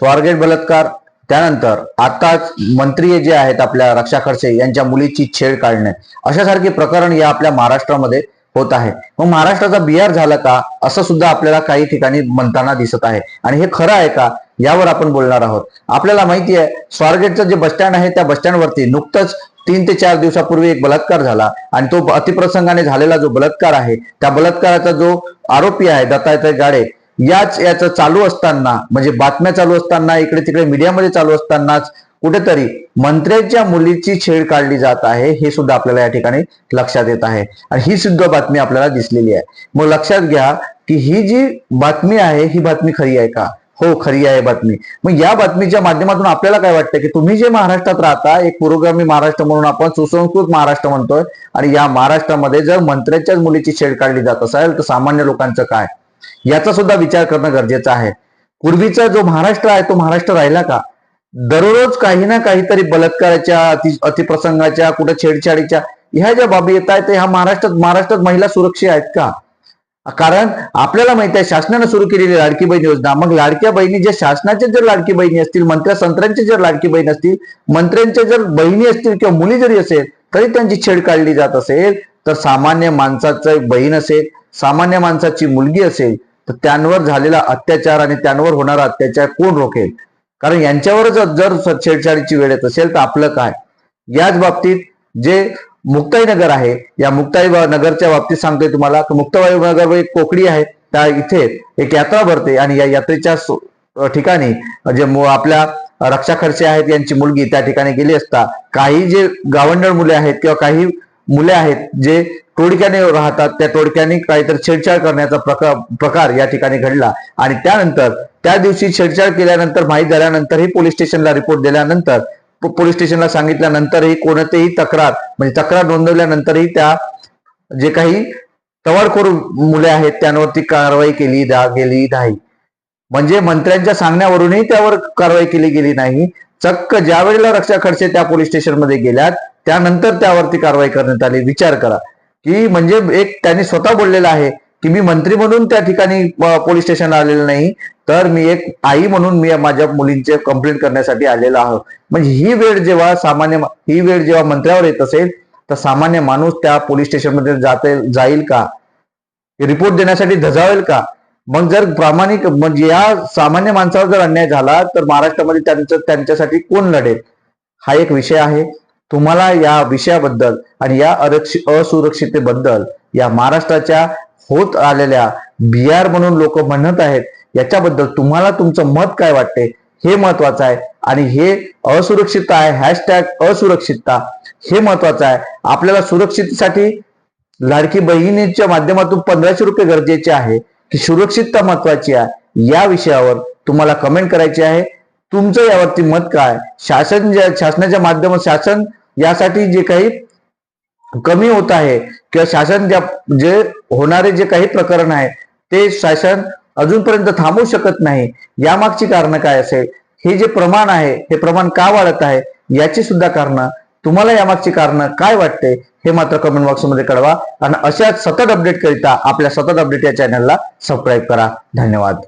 स्वारगेट बलात्कार त्यानंतर आताच मंत्री जे आहेत आपल्या रक्षा खडसे यांच्या मुलीची छेड काढणे अशासारखे प्रकरण या आपल्या महाराष्ट्रामध्ये होत आहे. मग महाराष्ट्राचा बिहार झाला का? असं सुद्धा आपल्याला काही ठिकाणी म्हणताना दिसत आहे. आणि हे खरं आहे का? यावर आपण बोलणार आहोत. आपल्याला माहिती आहे स्वारगेटचं जे बसस्टँड आहे त्या बसस्टँडवरती नुकतंच तीन ते चार दिवसापूर्वी एक बलात्कार झाला. आणि तो अतिप्रसंगाने झालेला जो बलात्कार आहे त्या बलात्काराचा जो आरोपी आहे दत्तात्रय गाडे याच याचं चालू असताना म्हणजे बातम्या चालू असताना इकडे तिकडे मीडियामध्ये चालू असतानाच कुठेतरी मंत्र्यांच्या मुलीची छेड काढली जात आहे हे सुद्धा आपल्याला या ठिकाणी लक्षात येत आहे. आणि ही सुद्धा बातमी आपल्याला दिसलेली आहे. मग लक्षात घ्या की ही जी बातमी आहे ही बातमी खरी आहे का? हो खरी आहे बातमी. मग या बातमीच्या माध्यमातून आपल्याला काय वाटतं की तुम्ही जे महाराष्ट्रात राहता एक पुरोगामी महाराष्ट्र म्हणून आपण सुसंस्कृत महाराष्ट्र म्हणतोय. आणि या महाराष्ट्रामध्ये जर मंत्र्याच्याच मुलीची छेड काढली जात असेल तर सामान्य लोकांचं काय? याचा सुद्धा विचार करणं गरजेचं आहे. पूर्वीचा जो महाराष्ट्र आहे तो महाराष्ट्र राहिला का? दररोज काही ना काहीतरी बलात्काराच्या अति अतिप्रसंगाच्या कुठे छेडछाडीच्या ह्या ज्या बाबी येत आहेत ह्या महाराष्ट्रात महाराष्ट्रात महिला सुरक्षित आहेत का? कारण आपल्याला माहिती आहे शासनानं सुरू केलेली लाडकी बहीण योजना. मग लाडक्या बहिणी ज्या शासनाच्या जर लाडकी बहिणी असतील मंत्र्या संत्र्यांच्या जर लाडकी बहीण असतील मंत्र्यांच्या जर बहिणी असतील किंवा मुली जरी असेल तरी त्यांची छेड काढली जात असेल तर सामान्य माणसाचं एक बहीण असेल सामान्य माणसाची मुलगी असेल तर त्यांवर झालेला अत्याचार आणि त्यांवर होणारा अत्याचार कोण रोखेल? कारण यांच्यावरच जर छेडछाडीची वेळ येत असेल तर आपलं काय? याच बाबतीत जे मुक्ताई नगर आहे या मुक्ताई नगरच्या बाबतीत सांगतोय तुम्हाला की मुक्ताई नगर एक कोकडी आहे त्या इथे एक यात्रा भरते आणि या यात्रेच्या ठिकाणी जे आपल्या रक्षा खर्चे आहेत यांची मुलगी त्या ठिकाणी गेली असता काही जे गावंडळ मुले आहेत किंवा काही मुले आहेत जे टोडक्याने राहतात त्या टोडक्याने काहीतरी छेडछाड करण्याचा प्रकार प्रकार या ठिकाणी घडला. आणि त्यानंतर त्या दिवशी छेडछाड केल्यानंतर माहीत झाल्यानंतरही पोलीस स्टेशनला रिपोर्ट दिल्यानंतर पोलीस स्टेशनला सांगितल्यानंतरही कोणतेही तक्रार म्हणजे तक्रार नोंदवल्यानंतरही त्या जे काही तवाडखोर मुले आहेत त्यांवरती कारवाई केली गेली नाही. म्हणजे मंत्र्यांच्या सांगण्यावरूनही त्यावर कारवाई केली गेली नाही. चक्क ज्या वेळेला रक्षा खडसे त्या पोलीस स्टेशनमध्ये गेल्यात त्यानंतर त्यावरती कारवाई करण्यात आली. विचार करा. की म्हणजे एक त्यांनी स्वतः बोललेलं आहे की मी मंत्री म्हणून त्या ठिकाणी पोलीस स्टेशन आलेलं नाही. तर मी एक आई म्हणून मी माझ्या मुलींचे कंप्लेंट करण्यासाठी आलेलो आहोत म्हणजे ही वेळ जेव्हा सामान्य ही वेळ जेव्हा मंत्र्यावर येत असेल तर सामान्य माणूस त्या पोलीस स्टेशनमध्ये जाते जाईल का? रिपोर्ट देण्यासाठी धजावेल का? मग जर प्रामाणिक म्हणजे या सामान्य माणसावर जर अन्याय झाला तर महाराष्ट्रामध्ये त्यांचं त्यांच्यासाठी कोण लढेल? हा एक विषय आहे. तुम्हाला या विषयाबद्दल आणि या आरक्षित असुरक्षितेबद्दल या महाराष्ट्राच्या होत आलेल्या बिहार म्हणून लोक म्हणत आहेत याच्याबद्दल तुम्हाला तुमचं मत काय वाटते? हे महत्वाचं आहे. आणि हे असुरक्षितता आहे हॅशटॅग असुरक्षितता हे महत्वाचं आहे. आपल्याला सुरक्षिततेसाठी लाडकी बहिणीच्या माध्यमातून पंधराशे रुपये गरजेचे आहे. की सुरक्षितता महत्वाची आहे. या विषयावर तुम्हाला कमेंट करायची आहे. तुमचं यावरती मत काय? शासन ज्या शासनाच्या माध्यमात शासन यासाठी जे काही कमी होत आहे किंवा शासन ज्या जे होणारे जे काही प्रकरण आहे ते शासन अजूनपर्यंत थांबवू शकत नाही. यामागची कारणं काय असेल? हे जे प्रमाण आहे हे प्रमाण का वाढत आहे याची सुद्धा कारणं. तुम्हाला यामागची कारणं काय वाटते हे मात्र कमेंट बॉक्समध्ये कळवा. आणि अशा सतत अपडेट करिता आपल्या सतत अपडेट या चॅनलला सबस्क्राईब करा. धन्यवाद.